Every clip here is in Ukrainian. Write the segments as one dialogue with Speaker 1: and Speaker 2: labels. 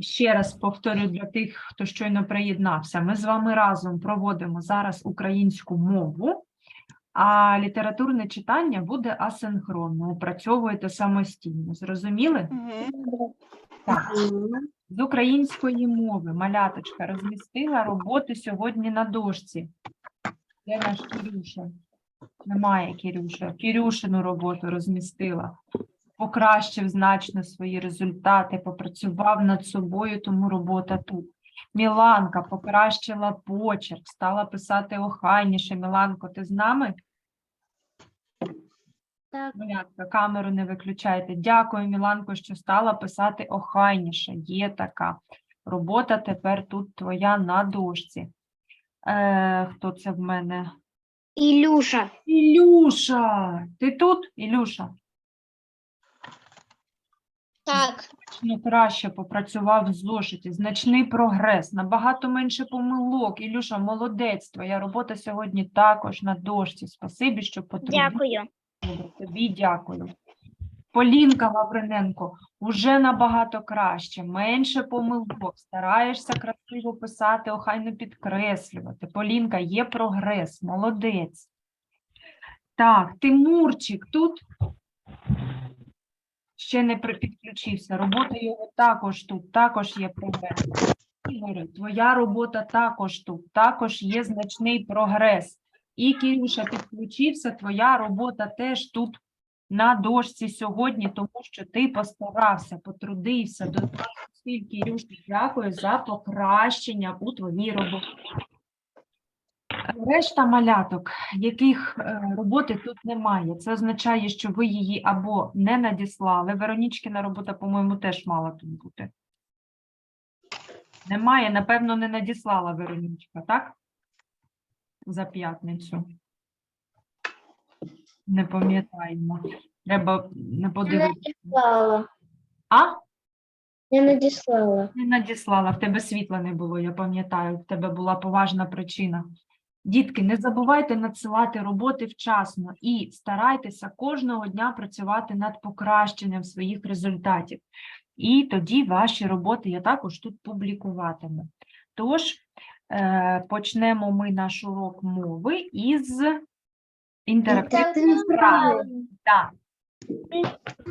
Speaker 1: Ще раз повторю для тих, хто щойно приєднався. Ми з вами разом проводимо зараз українську мову, а літературне читання буде асинхронно. Опрацьовуєте самостійно. Зрозуміли? Так. З української мови маляточка розмістила роботи сьогодні на дошці. Де наш Кірюша? Немає Кірюша. Кірюшину роботу розмістила. Покращив значно свої результати, попрацював над собою, тому робота тут. Міланка покращила почерк, стала писати охайніше. Міланко, ти з нами?
Speaker 2: Так.
Speaker 1: Камеру не виключайте. Дякую, Міланко, що стала писати охайніше. Є така. Робота тепер тут твоя на дошці. Е, хто це в мене?
Speaker 2: Ілюша.
Speaker 1: Ілюша! Ти тут, Ілюша?
Speaker 2: Так.
Speaker 1: Значно краще попрацював в зошиті, значний прогрес, набагато менше помилок. Ілюша, молодець, твоя робота сьогодні також на дошці. Спасибі, що потрібно.
Speaker 2: Дякую.
Speaker 1: Тобі дякую. Полінка Лавриненко уже набагато краще, менше помилок, стараєшся красиво писати, охайно підкреслювати. Полінка, є прогрес, молодець. Так, Тимурчик тут ще не підключився. Робота його також тут, також є прогрес. Ігоре, твоя робота також тут, також є значний прогрес. І Кирюша підключився, твоя робота теж тут на дошці сьогодні, тому що ти постарався, потрудився, доклав зусиль. Кирюша, дякую за покращення у твоїй роботі. Решта маляток, яких е, роботи тут немає, це означає, що ви її або не надіслали. Веронічкина робота, по-моєму, теж мала тут бути. Немає, напевно, не надіслала Веронічка, так? За п'ятницю. Не пам'ятаємо. Треба не подивитися.
Speaker 2: Надіслала.
Speaker 1: А?
Speaker 2: Я надіслала.
Speaker 1: Не надіслала, в тебе світла не було, я пам'ятаю, в тебе була поважна причина. Дітки, не забувайте надсилати роботи вчасно і старайтеся кожного дня працювати над покращенням своїх результатів. І тоді ваші роботи я також тут публікуватиму. Тож, е, почнемо ми наш урок мови із інтерактивної вправи. Так.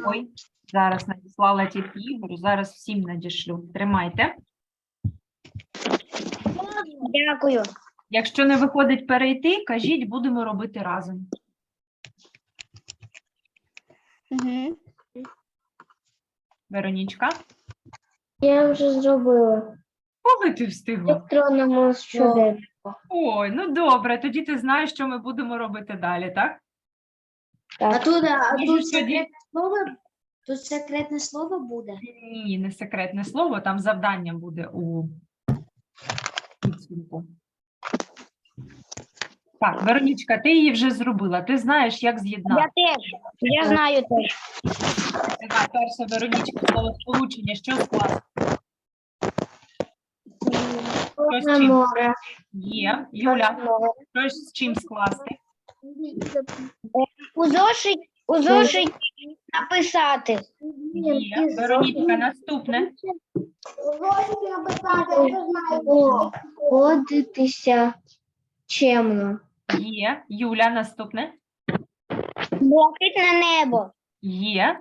Speaker 1: Ой, зараз надіслала тільки Ігорю, зараз всім надішлю. Тримайте.
Speaker 2: Дякую.
Speaker 1: Якщо не виходить перейти, кажіть, будемо робити разом.
Speaker 2: Угу.
Speaker 1: Веронічка,
Speaker 2: Я вже зробила.
Speaker 1: коли ти встигла?
Speaker 2: Електронному щоденнику.
Speaker 1: Ой, ну добре, тоді ти знаєш, що ми будемо робити далі, так?
Speaker 3: А
Speaker 2: Так.
Speaker 3: тут, а тут
Speaker 1: сьогодні-
Speaker 3: секретне слово? Тут секретне слово буде.
Speaker 1: Ні, не секретне слово, там завдання буде у підсумку. Так, Веронічка, ти її вже зробила. Ти знаєш, як
Speaker 2: Я теж. Я знаю теж.
Speaker 1: Давай, перше, Веронічка, слово сполучення, що скласти? Щось чим?
Speaker 2: море.
Speaker 1: Є. Юля, щось з чим скласти?
Speaker 2: У зошит, у зошит написати.
Speaker 1: Є. Веронічка, наступне.
Speaker 2: Поводитися чемно.
Speaker 1: Є. Юля, наступне.
Speaker 2: Блакитне небо.
Speaker 1: Є.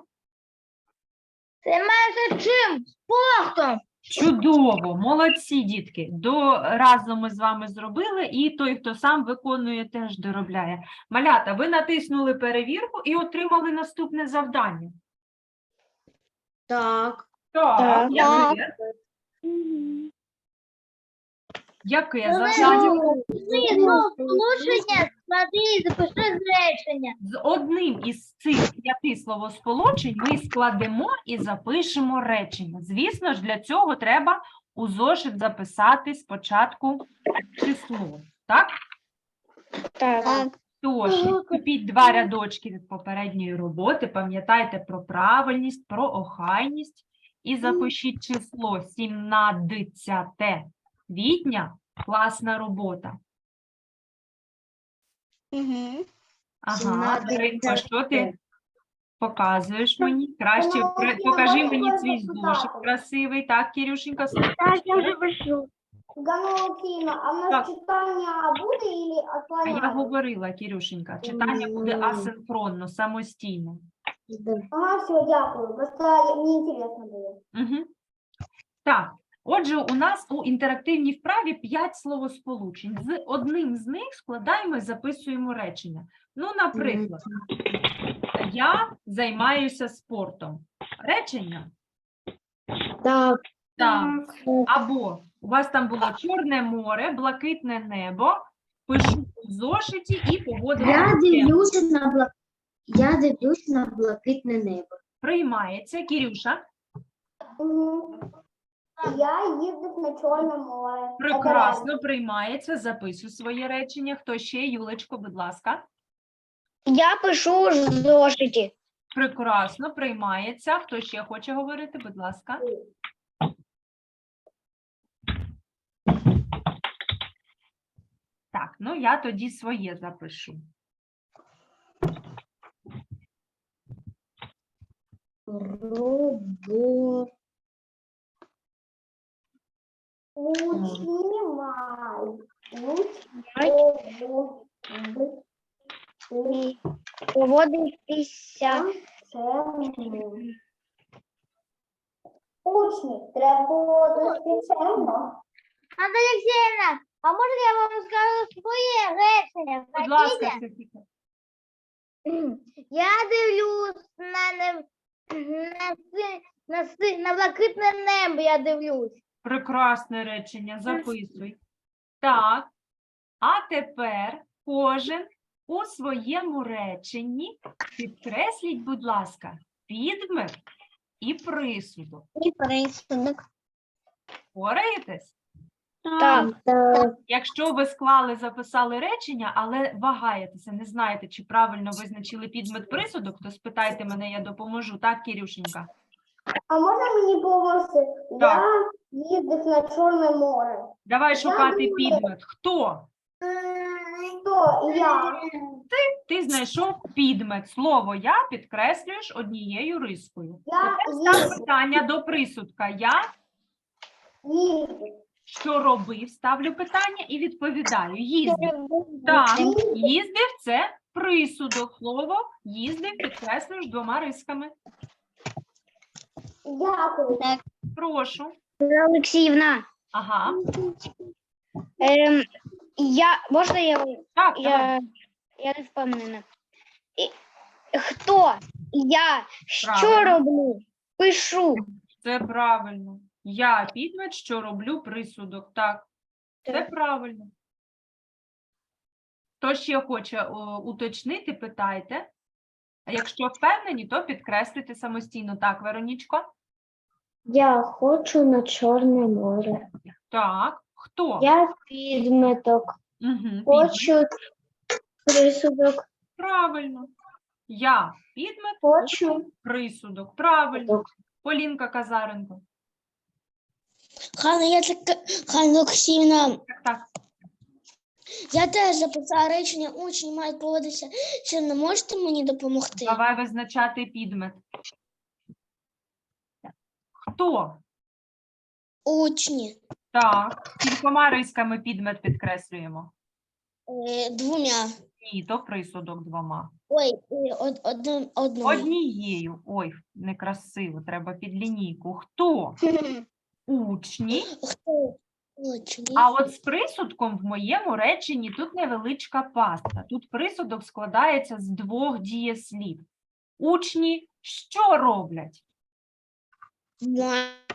Speaker 2: Це майже чим? Спортом.
Speaker 1: Чудово, молодці, дітки. До разу ми з вами зробили, і той, хто сам виконує, теж доробляє. Малята, ви натиснули перевірку і отримали наступне завдання.
Speaker 3: Так.
Speaker 1: Так,
Speaker 2: Так.
Speaker 1: яке? Яке завдання?
Speaker 2: Слушання, склади і запиши речення.
Speaker 1: З одним із цих п'яти словосполучень ми складемо і запишемо речення. Звісно ж, для цього треба у зошит записати спочатку число. Так?
Speaker 2: Так.
Speaker 1: Тож, відступіть два рядочки від попередньої роботи, пам'ятайте про правильність, про охайність і запишіть число 17 квітня. Класна робота.
Speaker 2: Угу.
Speaker 1: Ага,
Speaker 3: 17
Speaker 1: Даринко, що ти Показуєш мені. Краще
Speaker 3: Ну,
Speaker 1: покажи мені свій зошит красивий. Так, Кирюшенька, слухай.
Speaker 2: Так, я вже пишу.
Speaker 3: Ганна Олексіївна, а в нас
Speaker 1: Так.
Speaker 3: читання буде
Speaker 1: А я говорила, Кирюшенька, читання буде
Speaker 3: М.
Speaker 1: асинхронно, самостійно.
Speaker 3: Ага, все, дякую. Просто мені інтересно було.
Speaker 1: Угу. Так, отже, у нас у інтерактивній вправі 5 словосполучень. З одним з них складаємо і записуємо речення. Ну, наприклад, я займаюся спортом. Речення
Speaker 3: Так.
Speaker 1: так. Або у вас там було Чорне море, блакитне небо, пишу в зошиті і поводимо.
Speaker 3: Я дивлюся на бла... Я дивлюся на блакитне небо.
Speaker 1: Приймається. Кірюша,
Speaker 3: Я їздив на Чорне море.
Speaker 1: прекрасно приймається. Записуй своє речення. Хто ще? Юлечко, будь ласка.
Speaker 2: Я пишу в зошиті.
Speaker 1: Прекрасно, приймається. Хто ще хоче говорити, будь ласка. Так, ну я тоді своє запишу.
Speaker 3: Робот.
Speaker 2: І Поводитися.
Speaker 3: Учні, треба поводити чемно.
Speaker 2: Анна Олексіївна, а можна я вам скажу своє речення?
Speaker 1: Будь ласка.
Speaker 2: Я дивлюсь на, не, на, си- на, си- на блакитне небо, я дивлюсь.
Speaker 1: Прекрасне речення, записуй. Так. А тепер кожен у своєму реченні підкресліть, будь ласка, підмет і присудок.
Speaker 2: І присудок.
Speaker 1: Пораєтесь?
Speaker 2: Так.
Speaker 1: Якщо ви склали, записали речення, але вагаєтеся, не знаєте, чи правильно визначили підмет присудок, то спитайте мене, я допоможу. Так, Кірюшенька?
Speaker 3: А можна мені допомогти?
Speaker 1: Так.
Speaker 3: Я їздив на Чорне море.
Speaker 1: Давай шукати
Speaker 3: думаю-
Speaker 1: підмет. Хто?
Speaker 3: Хто? Я.
Speaker 1: Ти знайшов підмет. Слово я підкреслюєш однією рискою.
Speaker 3: Я
Speaker 1: Тепер став
Speaker 3: їздив.
Speaker 1: питання до присудка. Я
Speaker 3: Їздив.
Speaker 1: Що робив? Ставлю питання і відповідаю. Їздив. Так, їздив це присудок. Слово їздив підкреслюєш двома рисками.
Speaker 3: Дякую.
Speaker 1: Прошу.
Speaker 2: Олексіївна,
Speaker 1: Ага.
Speaker 2: ем, я, можна я,
Speaker 1: Так, давай.
Speaker 2: я, я не впевнена. І, хто? Я що
Speaker 1: Правильно.
Speaker 2: роблю? Пишу.
Speaker 1: Це правильно. Я підмет, що роблю присудок. Так, це правильно. Хто ще хоче о, уточнити, питайте. А якщо впевнені, то підкреслюйте самостійно. Так, Веронічко?
Speaker 3: Я хочу на Чорне море.
Speaker 1: Так. Хто?
Speaker 3: Я підметок.
Speaker 1: Угу,
Speaker 3: Хочу присудок.
Speaker 1: Правильно. Я підмет,
Speaker 3: Хочу
Speaker 1: присудок. Правильно. Полінка Казаренко.
Speaker 4: Ханна, я так, Олексіївна,
Speaker 1: так.
Speaker 4: я теж записала речення, учні мають поводитися. Чи не можете мені допомогти?
Speaker 1: Давай визначати підмет. Хто?
Speaker 4: Учні
Speaker 1: Так. Кількома рисками підмет підкреслюємо.
Speaker 4: е, двома.
Speaker 1: Ні, то присудок двома.
Speaker 4: Ой, е, од, одним, одною.
Speaker 1: Однією. Ой, некрасиво, треба під лінійку. Хто? Учні. А от з присудком в моєму реченні тут невеличка паста. Тут присудок складається з двох дієслів. Учні що роблять?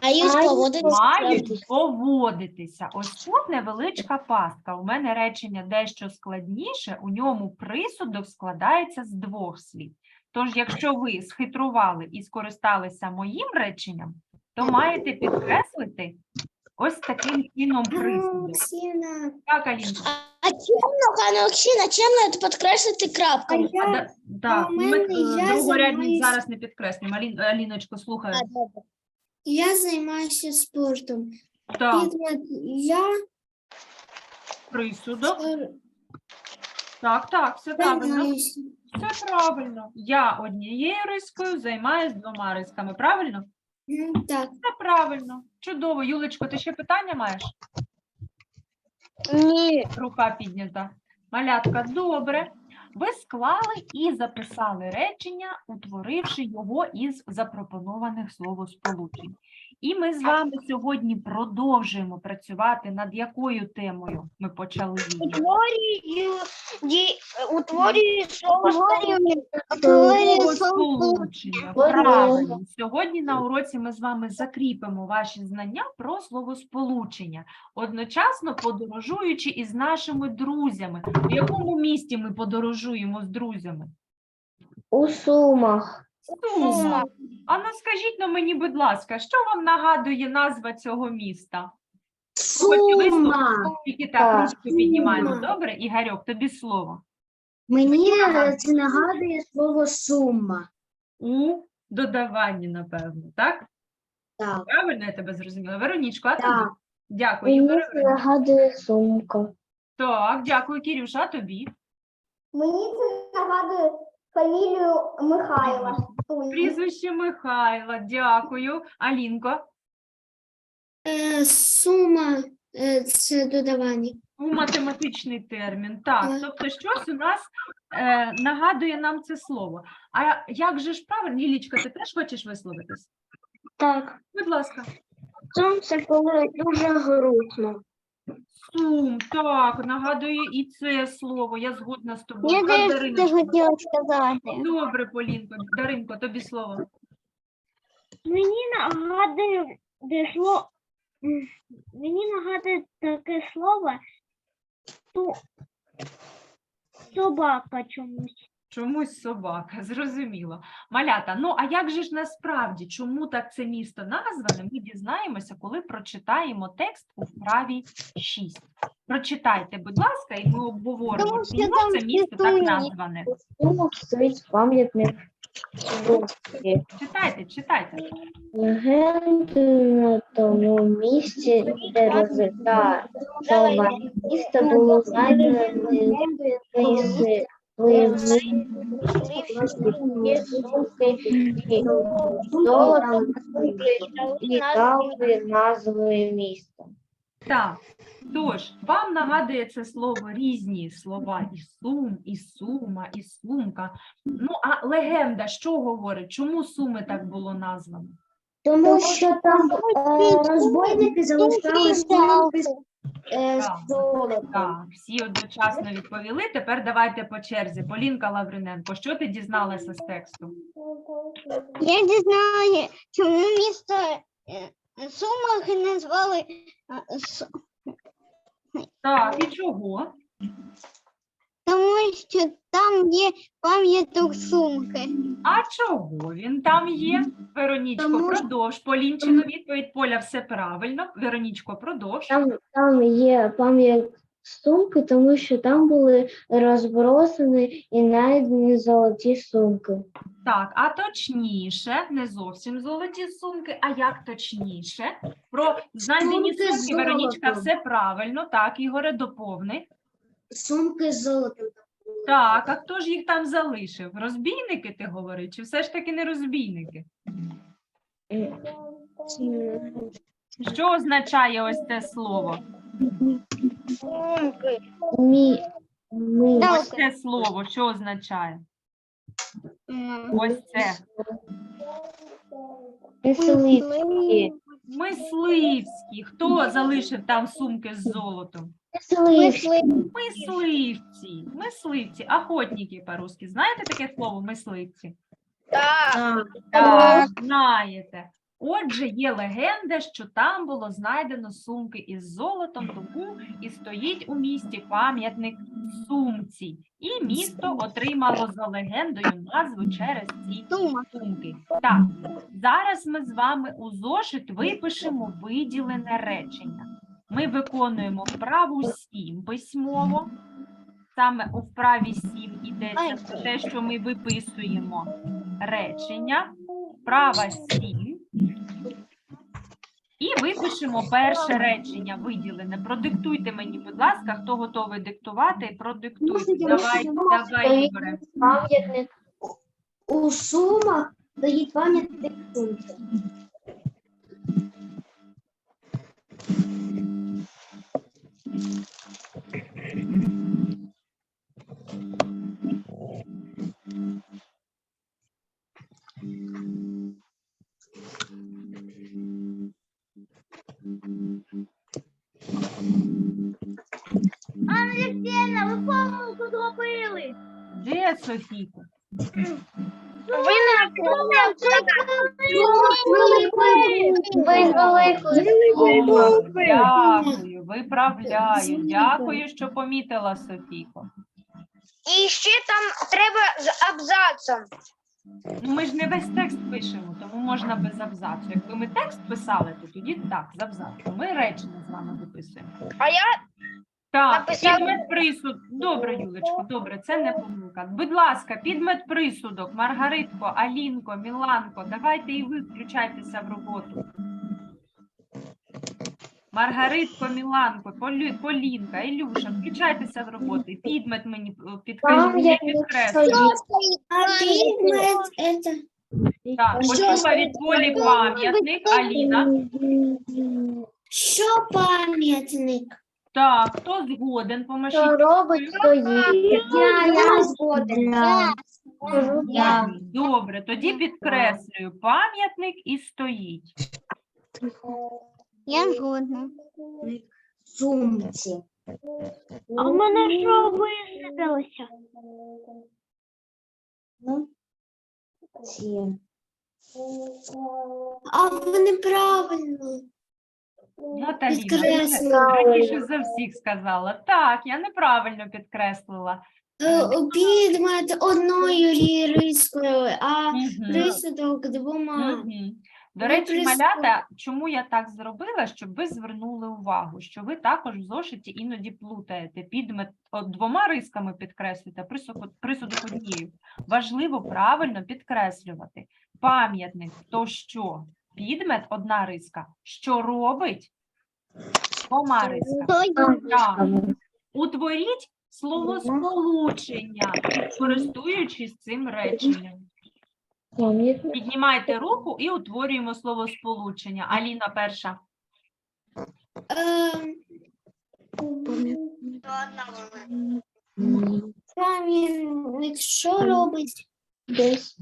Speaker 4: Мають поводитися.
Speaker 1: Мають поводитися. Ось тут невеличка пастка. У мене речення дещо складніше, у ньому присудок складається з двох слів. Тож, якщо ви схитрували і скористалися моїм реченням, то маєте підкреслити ось таким чином присудок. Так, Алінка.
Speaker 4: А чемно, Ханна Олексіївна, чемно це підкреслити крапками.
Speaker 1: А, да- так,
Speaker 3: у
Speaker 1: ми
Speaker 3: мене
Speaker 1: е,
Speaker 3: я
Speaker 1: другорядник
Speaker 3: займаюсь-
Speaker 1: зараз не підкреслюємо. Алін, Аліночко.
Speaker 4: А, добре.
Speaker 3: Я займаюся спортом.
Speaker 1: Так,
Speaker 3: Підмет я
Speaker 1: присудок. Так, так, все правильно. Все правильно. Я однією рискою займаюсь двома рисками. Правильно?
Speaker 4: Так.
Speaker 1: Все правильно. Чудово. Юлечко, ти ще питання маєш?
Speaker 2: Ні.
Speaker 1: Рука піднята. Малятка, добре. Ви склали і записали речення, утворивши його із запропонованих словосполучень. І ми з вами сьогодні продовжуємо працювати над якою темою ми почали її.
Speaker 2: Утворюю, утворюю
Speaker 1: Словосполучення. Правильно. Сьогодні на уроці ми з вами закріпимо ваші знання про словосполучення, одночасно подорожуючи із нашими друзями. В якому місті ми подорожуємо з друзями?
Speaker 3: У Сумах.
Speaker 1: Сума. А ну скажіть ну мені, будь ласка, що вам нагадує назва цього міста? Хочете висловити? Тільки так, ручку піднімаємо. Добре, Ігорьок, тобі слово.
Speaker 3: Мені це нагадує слово сума.
Speaker 1: У додаванні, напевно, так?
Speaker 3: Так.
Speaker 1: Правильно я тебе зрозуміла. Веронічко, а тобі?
Speaker 3: Так.
Speaker 1: Дякую.
Speaker 3: Мені це нагадує сумку.
Speaker 1: Так, дякую, Кірюша, а тобі?
Speaker 2: Мені це нагадує фамілію Михайла.
Speaker 1: Прізвище Михайла, дякую. Алінко,
Speaker 4: Е, сума е, це додавання.
Speaker 1: у математичний термін. Так,
Speaker 4: Так.
Speaker 1: тобто щось у нас е, нагадує нам це слово. А як же ж правильно, Лілічка, ти теж хочеш висловитись?
Speaker 2: Так.
Speaker 1: Будь ласка.
Speaker 2: Сонце коли дуже грустно.
Speaker 1: Сум, так, нагадує і це слово. Я згодна з тобою.
Speaker 2: Я теж це хотіла сказати.
Speaker 1: Добре, Полінко. Даринко, тобі слово.
Speaker 2: Мені нагадує де слово. Мені нагадує таке слово ту... собака чомусь.
Speaker 1: Чомусь собака, зрозуміло. Малята, ну а як же ж насправді, чому так це місто назване, ми дізнаємося, коли прочитаємо текст у вправі 6. Прочитайте, будь ласка, і ми обговоримо, чому це місто так назване.
Speaker 3: Пам'ятник
Speaker 1: Читайте, читайте.
Speaker 3: Легенди на тому місці, де розвита міста було знайдено визи золото і дали назви міста.
Speaker 1: Так, тож, вам нагадує це слово різні слова, і сум, і сума, і сумка. Ну, а легенда що говорить? Чому суми так було названо?
Speaker 3: Тому що там е, розбойники залишали сумки з
Speaker 1: Так.
Speaker 3: золотом.
Speaker 1: Так, всі одночасно відповіли. Тепер давайте по черзі. Полінка Лавриненко, що ти дізналася з тексту?
Speaker 2: Я дізналася, чому місто е, Сумах назвали е, С-
Speaker 1: Так, і чого?
Speaker 2: Тому що там є пам'яток сумки.
Speaker 1: А чого він там є? Веронічко,
Speaker 3: Тому-
Speaker 1: продовж. Полінчину відповідь Поля все правильно. Веронічко, продовж.
Speaker 3: Там, там є пам'ять сумки, тому що там були розбросані і знайдені золоті сумки.
Speaker 1: Так, а точніше, не зовсім золоті сумки, а як точніше? Про знайдені
Speaker 3: Сумки з
Speaker 1: сумки, Веронічка,
Speaker 3: золотом.
Speaker 1: все правильно. Так, Ігоре, доповни.
Speaker 3: Сумки з золотом.
Speaker 1: Так, а хто ж їх там залишив? Розбійники, ти говориш, чи все ж таки не розбійники? Що означає ось це слово?
Speaker 3: Мі, мі,
Speaker 1: Ось це слово, що означає? Ось це.
Speaker 3: мисливські.
Speaker 1: Мисливські. Хто залишив там сумки з золотом?
Speaker 3: Мисливські.
Speaker 1: Мисливці. Мисливці. Охотники по-русски. Знаєте таке слово мисливці?
Speaker 2: Так.
Speaker 1: Так, знаєте. Отже, є легенда, що там було знайдено сумки із золотом, тому і стоїть у місті пам'ятник сумці. І місто отримало за легендою назву через ці сумки. Так, зараз ми з вами у зошит випишемо виділене речення. Ми виконуємо вправу 7 письмово. Саме у вправі 7 йдеться про те, що ми виписуємо речення. Вправа 7. І випишемо перше речення виділене. Продиктуйте мені, будь ласка, хто готовий диктувати, продиктуйте. Давай, давай, Ігоре.
Speaker 3: Пам'ятник
Speaker 4: У Сумах стоїть пам'ятник Сумці.
Speaker 2: Олексіївна, ви помилку зробили.
Speaker 1: Де Софійко?
Speaker 2: Ви не.
Speaker 1: Дякую, виправляю. Дякую, що помітила Софійко.
Speaker 2: І ще там треба з абзацом.
Speaker 1: Ну, ми ж не весь текст пишемо, тому можна без абзацу. Якби ми текст писали, то тоді так, з абзацу. Ми речення з вами виписуємо.
Speaker 2: А я
Speaker 1: Так,
Speaker 2: Написала-
Speaker 1: підмет присуд. Добре, Юлечко, добре, це не помилка. Будь ласка, підмет присудок, Маргаритко, Алінко, Міланко, давайте і ви включайтеся в роботу. Маргаритко, Міланко, Полі- Полінка, Ілюша, включайтеся в роботу. Підмет мені е, підкажіть,
Speaker 3: Пам'ятник
Speaker 1: підкреслю.
Speaker 4: А підмет це
Speaker 1: Так, почула від Полі пам'ятник, Аліна.
Speaker 4: що пам'ятник?
Speaker 1: Так, хто згоден, поможіть.
Speaker 3: Що робить стоїть?
Speaker 4: Я, я згоден.
Speaker 3: Я.
Speaker 1: Я. Добре, тоді підкреслюю пам'ятник і стоїть.
Speaker 2: Я згодна.
Speaker 4: Сумці.
Speaker 2: А в мене що висипалося?
Speaker 4: Ну. А ви неправильно.
Speaker 1: От Аліна,
Speaker 4: Підкреслила.
Speaker 1: ти раніше за всіх сказала. Так, я неправильно підкреслила.
Speaker 4: Е, Підмет одною рі- рискою, а
Speaker 1: Мгм.
Speaker 4: присудок двома.
Speaker 1: До
Speaker 4: Ну,
Speaker 1: речі, малята, чому я так зробила, щоб ви звернули увагу, що ви також в зошиті іноді плутаєте підмет от двома рисками підкреслюєте, присудок, присудок однією. Важливо правильно підкреслювати. Пам'ятник то що? Підмет одна риска. Що робить? Двома рисками. Так. Утворіть словосполучення, користуючись цим реченням. Піднімайте руку і утворюємо словосполучення. Аліна перша.
Speaker 4: Ем, що робить?
Speaker 3: Десь.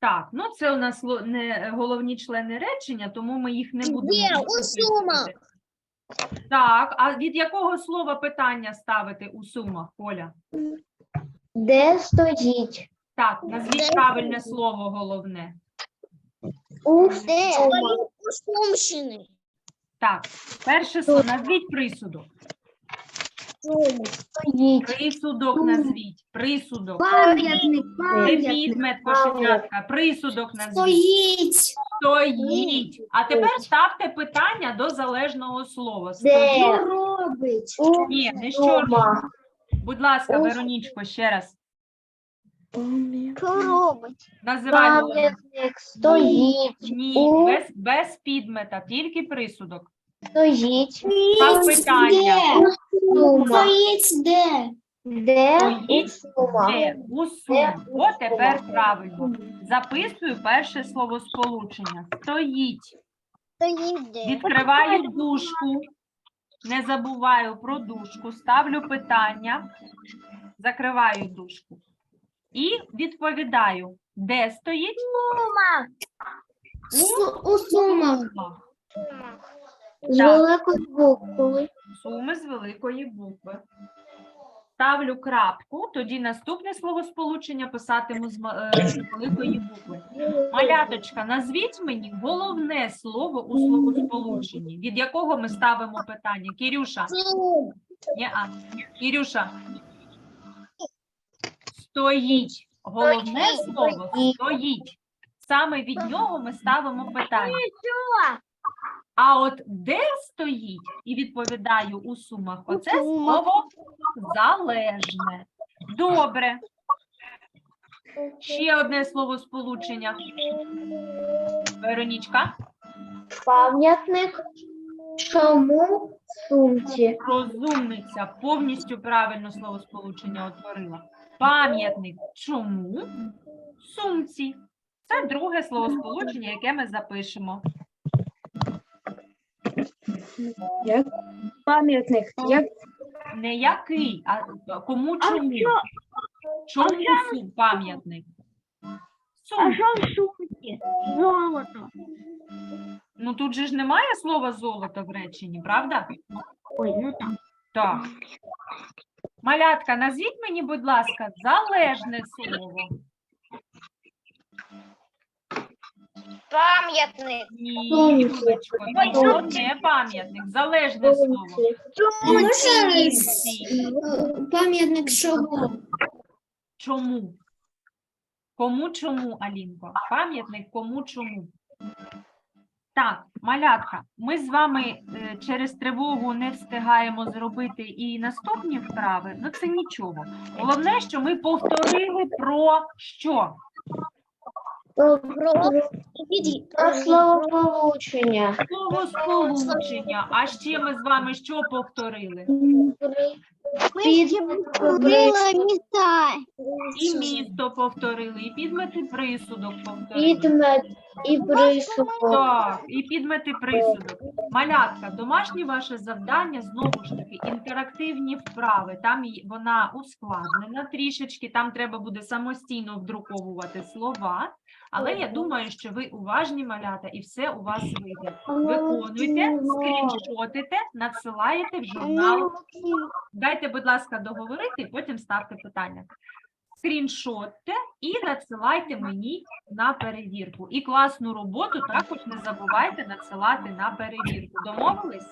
Speaker 1: Так, ну це у нас ло- не головні члени речення, тому ми їх не будемо.
Speaker 2: Де? У
Speaker 1: записувати. Так, а від якого слова питання ставити у сумах, Оля?
Speaker 3: Де стоїть?
Speaker 1: Так, назвіть правильне слово головне.
Speaker 3: У
Speaker 2: Де?
Speaker 3: Сумах.
Speaker 4: У Сумщини.
Speaker 1: Так, перше слово, назвіть присудок.
Speaker 3: Стоїть.
Speaker 1: Присудок назвіть. Присудок.
Speaker 4: Пам'ятник,
Speaker 1: Це підмет кошенятка. Присудок назвіть.
Speaker 4: Стоїть.
Speaker 1: Стоїть. А тепер ставте питання до залежного слова.
Speaker 3: Де?
Speaker 1: Стоїть.
Speaker 4: робить?
Speaker 1: Ні, не що.
Speaker 3: Сумах.
Speaker 1: Будь ласка, Веронічко, ще раз.
Speaker 2: Що робить?
Speaker 1: Називай.
Speaker 3: Пам'ятник стоїть.
Speaker 1: Ні, без, без підмета, тільки присудок.
Speaker 3: Стоїть.
Speaker 1: Питання.
Speaker 4: Стоїть де?
Speaker 3: Де?
Speaker 1: Стоїть
Speaker 3: Сумах.
Speaker 1: Де? У сумах. О, тепер правильно. Записую перше словосполучення. Стоїть.
Speaker 2: Стоїть де?
Speaker 1: Відкриваю дужку. Не забуваю про дужку. Ставлю питання. Закриваю дужку. І відповідаю, де стоїть?
Speaker 4: Су- У Сумах.
Speaker 3: З
Speaker 1: Так.
Speaker 3: великої букви.
Speaker 1: Суми з великої букви. Ставлю крапку, тоді наступне словосполучення писатиму з ма- е, з великої букви. Маляточка, назвіть мені головне слово у словосполученні, від якого ми ставимо питання. Кірюша, Ні-а. Кірюша. Стоїть. Головне слово стоїть. Саме від нього ми ставимо питання. А от де стоїть, і відповідаю у сумах, оце слово залежне. Добре. Ще одне слово сполучення. Веронічка.
Speaker 3: Пам'ятник. Чому сумці?
Speaker 1: Розумниця повністю правильно словосполучення утворила. Пам'ятник чому? Сумці. Це друге словосполучення, яке ми запишемо.
Speaker 3: Як пам'ятник? Як
Speaker 1: Не який, а кому чому? Чому сум пам'ятник? Сум.
Speaker 2: в сумці? Золото.
Speaker 1: Ну тут же ж немає слова золото в реченні, правда?
Speaker 2: Ой, ну так.
Speaker 1: Так. Малятка, назвіть мені, будь ласка, залежне слово.
Speaker 2: Пам'ятник.
Speaker 1: Ні. Юлечко, то не пам'ятник, залежне слово. Сумці.
Speaker 4: Пам'ятник чого?
Speaker 1: Чому? Кому чому, Алінко? Пам'ятник кому чому? Так, малятка, ми з вами е, через тривогу не встигаємо зробити і наступні вправи. Ну це нічого. Головне, що ми повторили про що?
Speaker 3: Про словополучення?
Speaker 1: Слово сполучення. А ще ми з вами що повторили?
Speaker 2: міста.
Speaker 1: І місто повторили, і підмет і присудок повторили.
Speaker 3: Підмет і присудок.
Speaker 1: Так, і підмети присудок. Малятка, домашнє ваше завдання знову ж таки інтерактивні вправи. Там вона ускладнена трішечки, там треба буде самостійно вдруковувати слова. Але я думаю, що ви уважні малята і все у вас вийде. Виконуйте, скріншотите, надсилаєте в журнал. Дайте, будь ласка, договорити, потім ставте питання. Скріншотте і надсилайте мені на перевірку. І класну роботу також не забувайте надсилати на перевірку. Домовились?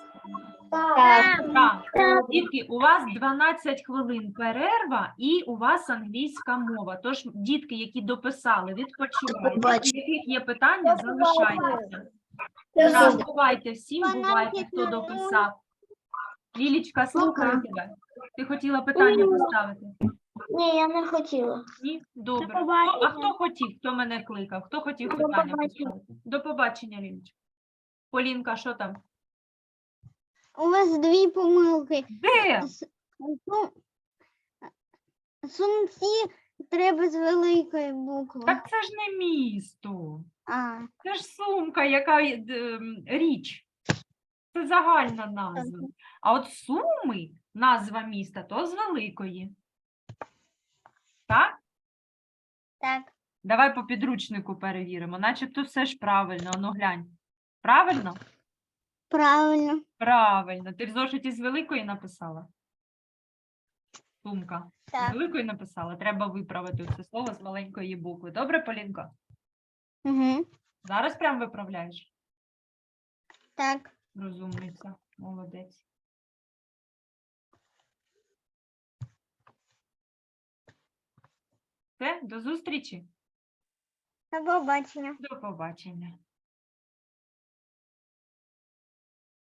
Speaker 3: Так.
Speaker 1: Дітки, у вас 12 хвилин перерва і у вас англійська мова. Тож, дітки, які дописали, відпочивайте. Яких є питання, залишайтеся. Так, бувайте всім, бувайте, хто дописав. Лілічка, слухаю тебе. Ти хотіла питання поставити?
Speaker 3: Ні, я не хотіла.
Speaker 1: Ні? Добре. Хто- А хто хотів? Хто мене кликав? Хто хотів питання поставити? До побачення, Лілічка. Полінка, що там?
Speaker 2: У вас дві помилки.
Speaker 1: Де?
Speaker 2: Сум- Сумці треба з великої букви.
Speaker 1: Так це ж не місто.
Speaker 2: А,
Speaker 1: Це ж сумка, яка д- м, річ. Це загальна назва. А от суми, назва міста, то з великої. Так?
Speaker 2: так.
Speaker 1: Давай по підручнику перевіримо. Начебто все ж правильно. Ну глянь. Правильно?
Speaker 2: Правильно.
Speaker 1: Правильно. Ти в зошиті з великої написала? Сумка. З великої написала. Треба виправити це слово з маленької букви. Добре, Полінко?
Speaker 2: Угу.
Speaker 1: Зараз прям виправляєш?
Speaker 2: Так.
Speaker 1: Розумниця. Молодець. Все, до зустрічі.
Speaker 2: До побачення.
Speaker 1: До побачення.